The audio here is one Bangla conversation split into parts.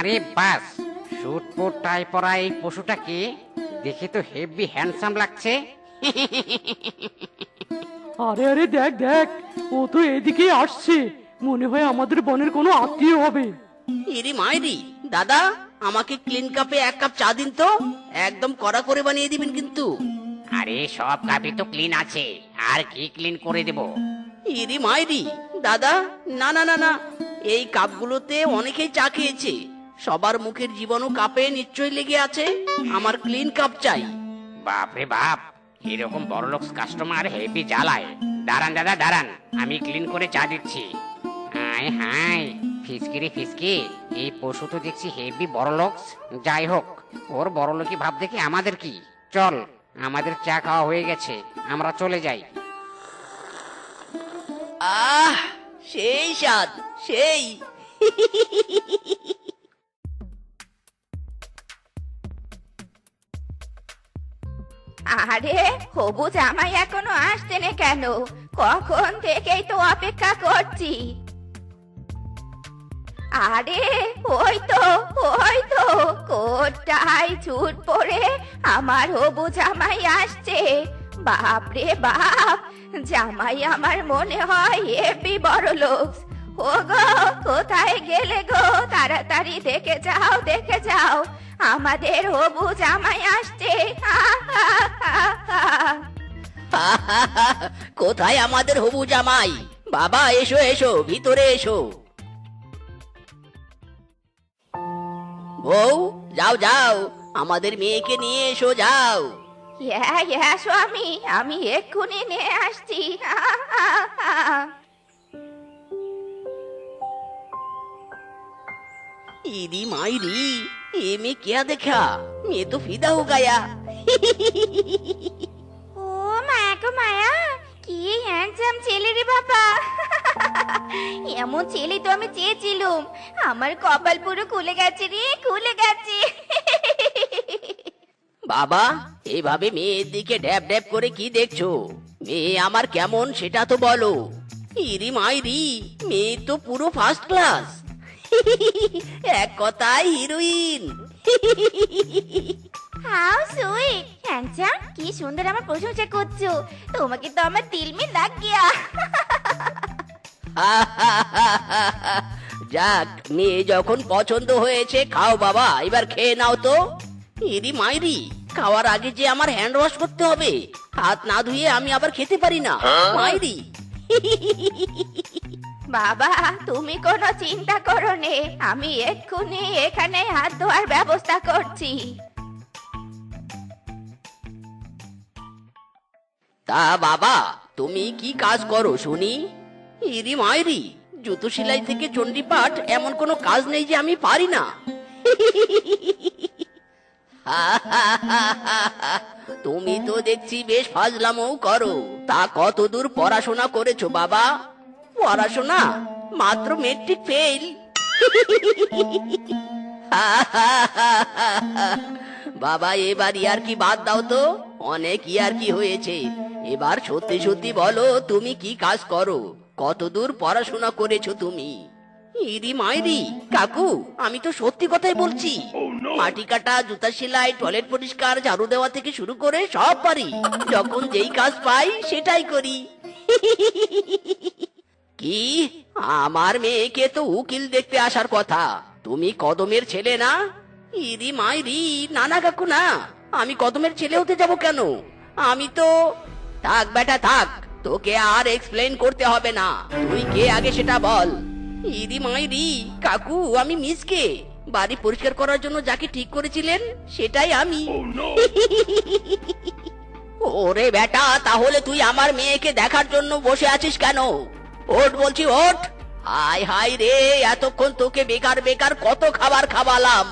আরে বাস শুট পুট টাই পরা এই পশুটাকে দেখে তো হেভি হ্যান্ডসাম লাগছে। আরে আরে দেখ দেখ ও তো এদিকেই আসছে। মনে হয় আমাদের বনের কোনো আত্মীয় হবে। ইরি মাইরি দাদা আমাকে ক্লিন কাপে এক কাপ চা দিন তো। একদম কড়া করে বানিয়ে দিবেন কিন্তু। আরে সব কাপে তো ক্লিন আছে। আর কি ক্লিন করে দেব? ইরি মাইরি দাদা না না না না এই কাপগুলোতে অনেকেই চা খেয়েছে। সবার মুখের জীবাণু কাপে নিশ্চয়ই লেগে আছে। আমার ক্লিন কাপ চাই। বাপরে বাপ এরকম বড়লোক কাস্টমার হেভি জ্বালায়। দাঁড়ান দাদা দাঁড়ান আমি ক্লিন করে চা দিচ্ছি। হাই হাই ফিসকি রে ফিসকি এই পশু তো দেখছি হেভি বড়লোক। যাই হোক ওর বড়লোকি ভাব দেখে আমাদের কি? চল আমাদের চা খাওয়া হয়ে গেছে আমরা চলে যাই। আহ সেই স্বাদ সেই। আরে, হবু জামাই এখনও আসছে না কেন? কখন থেকেই তো অপেক্ষা করছি। আরে ওই তো ওই তো কোটাই ছুট পড়ে আমার হবু জামাই আসছে। বাপ রে বাপ, জামাই আমার মনে হয় হেবি বড় লোক ও গো কোথায় গেলে গো? তাড়াতাড়ি দেখে যাও দেখে যাও। আমাদের হবু জামাই আসছে। কোথায় আমাদের হবু জামাই বাবা এসো এসো ভিতরে এসো বউ যাও যাও আমাদের মেয়েকে নিয়ে এসো যাও হ্যাঁ হ্যাঁ স্বামী আমি এক্ষুনি নিয়ে আসছি। ইদি মাইরি এ মেয়ে क्या देखा मैं तो फिदा हो गया ও মায়া গো মায়া কি হ্যান্ডসাম ছেলে রে বাবা এমন ছেলে তো আমি চেয়েছিলুম আমার কপাল পুরো খুলে গেছে রে খুলে গেছে বাবা এইভাবে মেয়ের দিকে ড্যাব ড্যাব করে কি দেখছো মেয়ে আমার কেমন সেটা তো বলো ইরি মাইরি মেয়ে তো পুরো ফার্স্ট ক্লাস এক কথায় হিরোইন। How sweet. হ্যান্ডসাম কি সুন্দর আমার প্রশংসা করছ। তোমাকে তো আমার দিল মে লাগ গিয়া। যাক মেয়ে যখন পছন্দ হয়েছে খাও বাবা এবার খেয়ে নাও তো। ইরি মাইরি খাওয়ার আগে যে আমার হ্যান্ড ওয়াশ করতে হবে। হাত না ধুয়ে আমি আবার খেতে পারি না। মাইরি। বাবা, তুমি কোনো চিন্তা করো নে আমি এক্ষুনি এখানে হাত ধোয়ার ব্যবস্থা করছি। তা বাবা, তুমি কি কাজ করো শুনি? ইরি মাইরি, জুতো সেলাই থেকে চণ্ডীপাঠ এমন কোনো কাজ নেই যে আমি পারি না। তুমি তো দেখছি বেশ ফাজলামও করো। তা কতদূর পড়াশোনা করেছ বাবা? পড়াশোনা, মাত্র মেট্রিক ফেল বাবা, এবার ইয়ার কি বাদ দাও তো? অনেক ইয়ার কি হয়েছে। এবার সত্যি সত্যি বলো, তুমি কি কাজ করো? কতদূর পড়াশোনা করেছ তুমি? ইরি মাইরি, কাকু, আমি তো সত্যি কথাই বলছি। মাটি কাটা, জুতা সেলাই টয়লেট পরিষ্কার, ঝাড়ু দেওয়া থেকে শুরু করে সব পারি। যখন যেই কাজ পাই, সেটাই করি। কি? আমার মেয়েকে তো উকিল দেখতে আসার কথা। তুমি কদমের ছেলে না? ইরি মাইরি নানা কাকু না আমি কদমের ছেলে হতে যাব কেন? আমি তো থাক বেটা থাক তোকে আর এক্সপ্লেন করতে হবে না। তুই কে আগে সেটা বল। ইরি মাইরি কাকু আমি মিসকে বাড়ি পরিষ্কার করার জন্য যাকে ঠিক করেছিলেন সেটাই আমি। ওরে বেটা তাহলে তুই আমার মেয়েকে দেখার জন্য বসে আছিস কেন? ওঠ বলছি ওঠ হাই হাই রে এতক্ষণ তোকে বেকার বেকার কত খাবার খাওয়ালাম।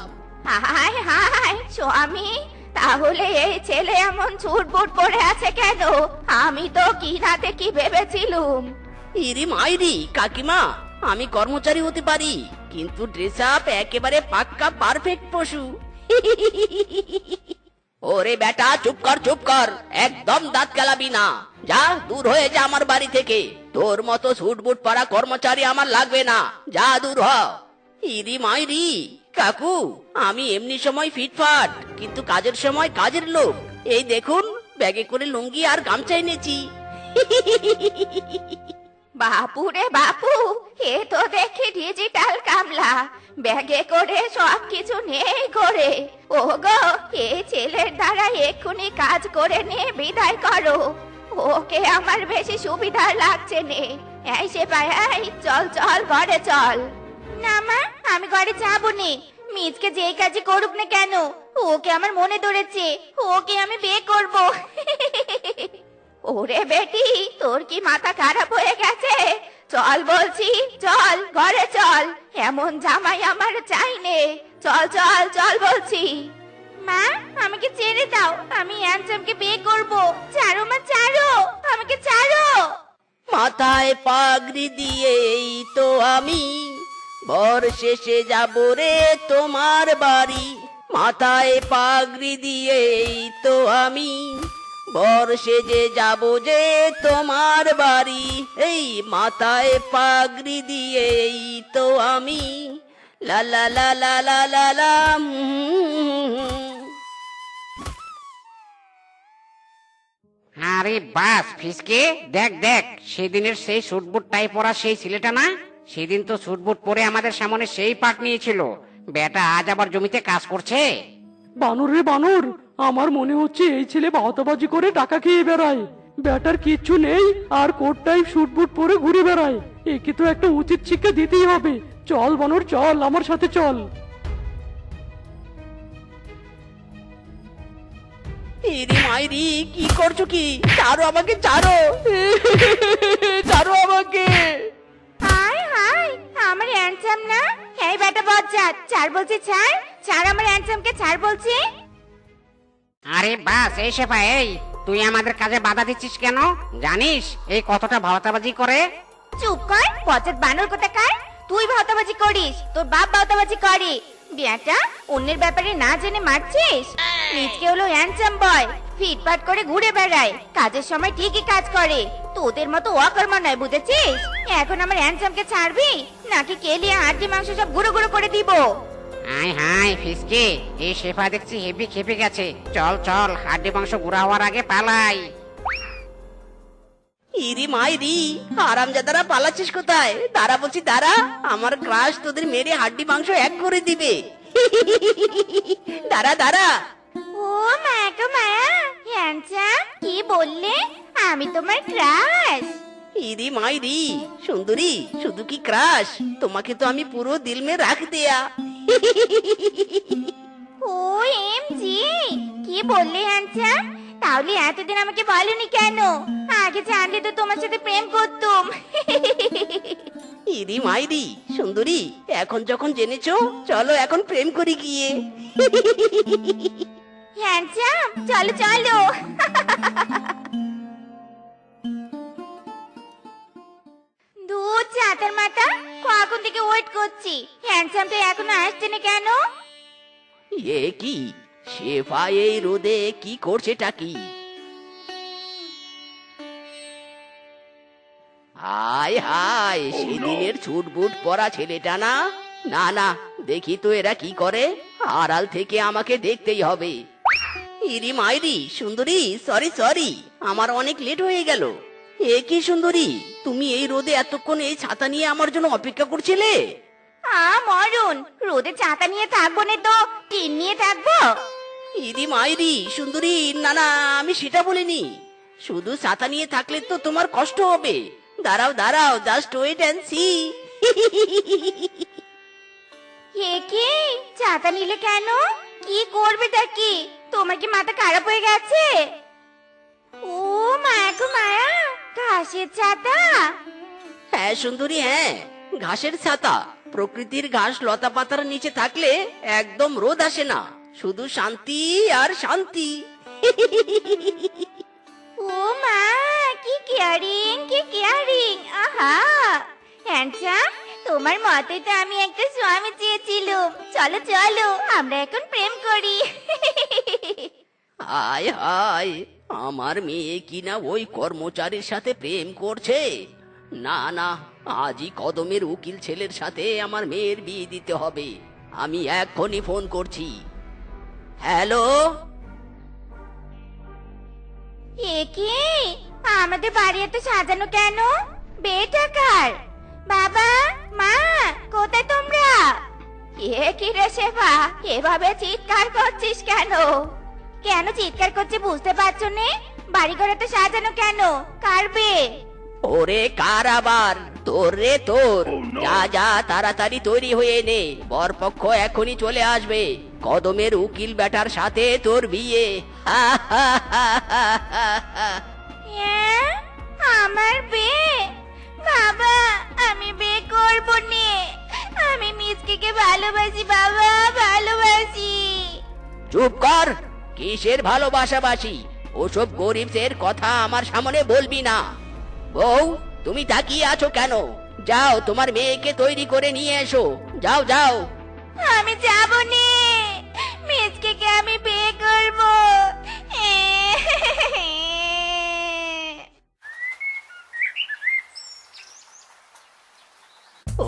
হাই হাই স্বামী তাহলে এই ছেলে এমন ছুটবুট পড়ে আছে কেন? আমি তো কি নাতে কি ভেবেছিলুম? ইরি মাইরি কাকিমা আমি কর্মচারী হতে পারি কিন্তু ড্রেস আপ একেবারে পাক্কা পারফেক্ট পশু। ওরে বেটা চুপ কর চুপ কর একদম দাঁত কালাবি না। যা দূর হয়ে যা আমার বাড়ি থেকে। তোর মতো সুট বুট পরা কর্মচারী আমার লাগবে না। যা দূর হ। ইরি মাইরি, কাকু, আমি এমনি সময় ফিটফাট, কিন্তু কাজের সময় কাজের লোক। এই দেখুন, ব্যাগে করে লুঙ্গি আর গামছা এনেছি। বাপু রে বাপু, এ তো দেখি ডিজিটাল কামলা। ব্যাগে করে সব কিছু নেই করে ও গো এ ছেলের দ্বারা এক্ষুনি কাজ করে নিয়ে বিদায় করো। ওকে আমার বেশি সুবিধা লাগছে নে। এই সে এই, চল চল, ঘরে চল। না মা, আমি ঘরে যাব নি। মিজকে যেই কাজই করুক না কেন, ওকে আমার মনে ধরেছে, ওকে আমি বিয়ে করব। ওরে বেটি, তোর কি মাথা খারাপ হয়ে গেছে? চল বলছি, চল, ঘরে চল। এমন জামাই আমার চাই নে। চল চল চল বলছি। মা, আমাকে ছেড়ে দাও। আমি অ্যানসামকে বিয়ে করব। ছাড়ো মা, ছাড়ো। আমাকে ছাড়ো। মাথায় পাগড়ি দিয়েই তো আমি। বর শেষে যাব রে তোমার বাড়ি। মাথায় পাগড়ি দিয়েই তো আমি। বর সেজে যাব যে তোমার বাড়ি। এই মাথায় পাগড়ি দিয়েই তো আমি। লা লা লা লা লা লা আরে বাস, ফিসকে। দেখ দেখ, সেদিনের সেই সুটবুট টাই পরা সেই ছেলেটা না? সেদিন তো সুটবুট পরে আমাদের সামনে সেই পাট নিয়েছিল। বেটা, আজ আবার জমিতে কাজ করছে? বানর রে বানর, আমার মনে হচ্ছে এই ছেলে বাহতাবাজি করে টাকা খেয়ে বেড়ায়। ব্যাটার কিচ্ছু নেই, আর কোট টাইপ শুট বুট পরে ঘুরে বেড়ায়। একে তো একটা উচিত শিক্ষা দিতেই হবে। চল বানর, চল, আমার সাথে চল। ইরি মাইরি কি করছ কি? ছাড়ো আমাকে ছাড়ো ছাড়ো আমাকে। হাই হাই আমার হ্যান্ডসাম না? এই বেটা বজ্জাত ছাড় বলছি ছাড়। ছাড় আমার হ্যান্ডসামকে ছাড় বলছি। আরে বাস এই শেফা এই তুই আমাদের কাজে বাধা দিচ্ছিস কেন? জানিস এই কতটা ভাওতাবাজি করে? চুপ কর বজ্জাত বানর কোথাকার? তুই ভাওতাবাজি করিস তোর বাপ ভাওতাবাজি করে। বিয়াটা অন্যের ব্যাপারে না জেনে মারছিস? নিজকে হলো হ্যান্ডসাম বয় ফিটফাট করে ঘুরে বেড়ায়, কাজের সময় ঠিকই কাজ করে। তোদের মতো অকর্ম নয়, বুঝেছিস? এখন আমার হ্যান্ডসামকে ছাড়বি? নাকি কেলিয়ে হাড্ডি মাংস সব গুঁড়ো গুঁড়ো করে দিব? হাই হাই, ফিসকে। এই শেফা দেখছি হেভি খেপে গেছে। চল চল, হাড্ডি মাংস গুড়া হওয়ার আগে পালাই। ইরি মাইরি আরামজাদারা পালাচ্ছিস কোথায়? দাঁড়া বলছি দাঁড়া আমার ক্রাশ তোদের মেরে হাড্ডি মাংস এক করে দিবে। দাঁড়া দাঁড়া। ও মায়া গো মায়া হ্যান্ডসাম কি বললে? আমি তোমার ক্রাশ। ইরি মাইরি সুন্দরী শুধু কি ক্রাশ? তোমাকে তো আমি পুরো দিল মে রাখ দেয়া। ও এম জি কি বললে হ্যান্ডসাম? তাহলে এতদিন আমাকে বলনি কেন? আগে জানলে তো তোমার সাথে প্রেম করতুম। ইরি মাইরি সুন্দরী এখন যখন জেনেছো চলো এখন প্রেম করি গিয়ে। হ্যান্ডসাম চলো চলো। দুধ চাতার মাথা কখন থেকে ওয়েট করছি? হ্যান্ডসাম তো এখনও আসছে না কেন? এ কি? শেফা এই রোদে কি করছেটা কি? হাই হাই সেদিনের ছুট বুট পরা ছেলেটা না? না না দেখি তো এরা কি করে। আড়াল থেকে আমাকে দেখতেই হবে। ইরি মাইরি সুন্দরী সরি সরি আমার অনেক লেট হয়ে গেল। এ কি সুন্দরী তুমি এই রোদে এতক্ষণ এই ছাতা নিয়ে আমার জন্য অপেক্ষা করছিলে? আ মরুন রোদে ছাতা নিয়ে থাকব না তো টিন নিয়ে থাকব। ইদি মাইরি সুন্দরী না না আমি সেটা বলিনি। শুধু ছাতা নিয়ে থাকলে তো তোমার কষ্ট হবে। দাঁড়াও দাঁড়াও জাস্ট ওয়েট অ্যান্ড সি হে কি? ছাতা নিলে কেন? কি করবে তা কি? তোমার কি মাথা খারাপ হয়ে গেছে? ও মায়া গো মায়া ঘাসের ছাতা? হ্যাঁ সুন্দরী হ্যাঁ ঘাসের ছাতা। প্রকৃতির ঘাস লতা পাতার নিচে থাকলে একদম রোদ আসে না। শুধু শান্তি আর শান্তি। ও মা কি কেয়ারিং কি কেয়ারিং আহা হ্যান্ডসাম তোমার মতে তো আমি একটা স্বামী চেয়েছিলাম। চলো চলো আমরা এখন প্রেম করি। হায় হায় আমার মেয়ে কিনা ওই কর্মচারীর সাথে প্রেম করছে? না না আজই কদমের উকিল ছেলের সাথে আমার মেয়ের বিয়ে দিতে হবে। আমি এক্ষুনি ফোন করছি। হ্যালো? এ কি? আমাদের বাড়ি এত সাজানো কেন? বেটাকার বাবা মা কোথায় তোমরা? এ কি রে শেফা এভাবে চিৎকার করছিস কেন? কেন চিৎকার করছে বুঝতে পারছ নে? বাড়ি ঘরে তো সাজানো কেন? কারবে ওরে কার আবার? তোর রে তোর। যা যা তাড়াতাড়ি তৈরি হয়ে নে। বরপক্ষ এখনই চলে আসবে। কদমের উকিল বেটার সাথে তোর বিয়ে। হ্যাঁ? আমার বিয়ে? বাবা আমি বিয়ে করব নে। আমি মিসকে ভালোবাসি বাবা ভালোবাসি। চুপ কর কিসের ভালোবাসাবাসি? ওসব গরিবদের কথা আমার সামনে বলবি না। বউ তুমি তাকিয়ে আছো কেন? যাও তোমার মেয়েকে তৈরি করে নিয়ে এসো। যাও যাও। আমি যাব নে। মিসকে আমি বিয়ে করব।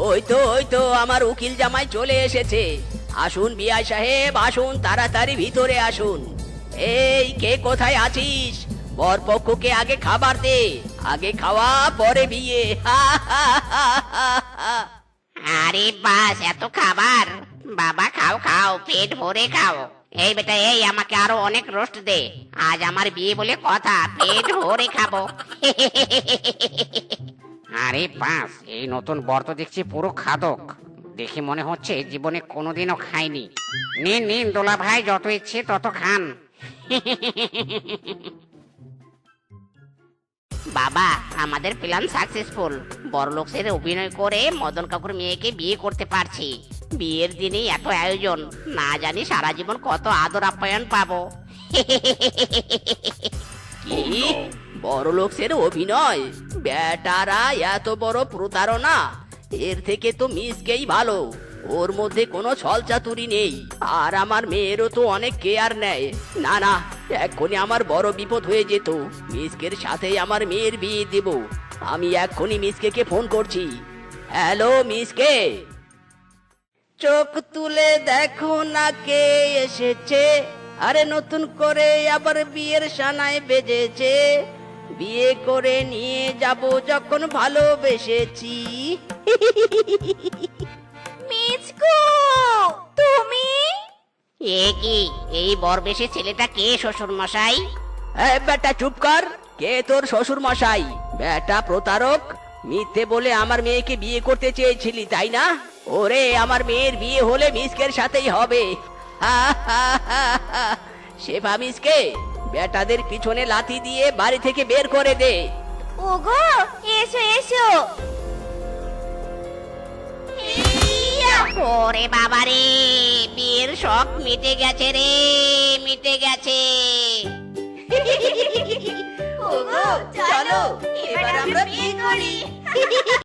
ওই তো ওই তো আমার উকিল জামাই চলে এসেছে। আসুন বিআই সাহেব আসুন তাড়াতাড়ি ভিতরে আসুন। এই কে কোথায় আছিস? বরপক্ষকে আগে খাবার দে। আগে খাওয়া পরে বিয়ে। আরে বাস এত খাবার। বাবা খাও খাও পেট ভরে খাও। এই বেটা এই আমাকে আরও অনেক রোস্ট দে। আজ আমার বিয়ে বলে কথা পেট ভরে খাব। আরে বাস এই নতুন বর তো দেখছি পুরো খাদক। দেখে মনে হচ্ছে জীবনে কোনোদিনও খাইনি নিন নিন দোলা ভাই যত ইচ্ছে তত খান। বাবা আমাদের প্ল্যান সাকসেসফুল বড়লোকসের অভিনয় করে মদন কাকুর মেয়েকে বিয়ে করতে পারছি। বিয়ের দিনেই এত আয়োজন। না জানি সারা জীবন কত আদর আপ্যায়ন পাবো। কি? বড় লোকসের অভিনয়? বেটারা এত বড় প্রতারণা? এর থেকে তো মিসকেই ভালো। ওর মধ্যে কোনো ছলচাতুরি নেই। আর আমার মেয়েরও তো অনেক কেয়ার নেয়। না না এক্ষুনি আমার বড় বিপদ হয়ে যেত। মিসকের সাথেই আমার মেয়ের বিয়ে দেব। আমি এক্ষুনি মিসকে ফোন করছি। হ্যালো মিসকে! চোখ তুলে দেখো না কে এসেছে। আরে নতুন করে আবার বিয়ের সানায় বেজেছে। বিয়ে করে নিয়ে যাব যখন ভালোবেসেছি। মিচকু তুমি? এ কি এই বরবেশে ছেলেটা কে শ্বশুর মশাই এই বেটা চুপ কর। কে তোর শ্বশুর মশাই বেটা প্রতারক। মিথ্যে বলে আমার মেয়েকে বিয়ে করতে চেয়েছিলি তাই না? ওরে আমার মেয়ের বিয়ে হলে মিসকের সাথেই হবে। শেফা মিসকে বেটাদের পিছনে লাথি দিয়ে বাড়ি থেকে বের করে দে। ওগো এসো এসো! ওরে বাবারে বিয়ের শখ মিটে গেছে রে মিটে গেছে। ওগো চলো এবার আমরা বিয়ে করি।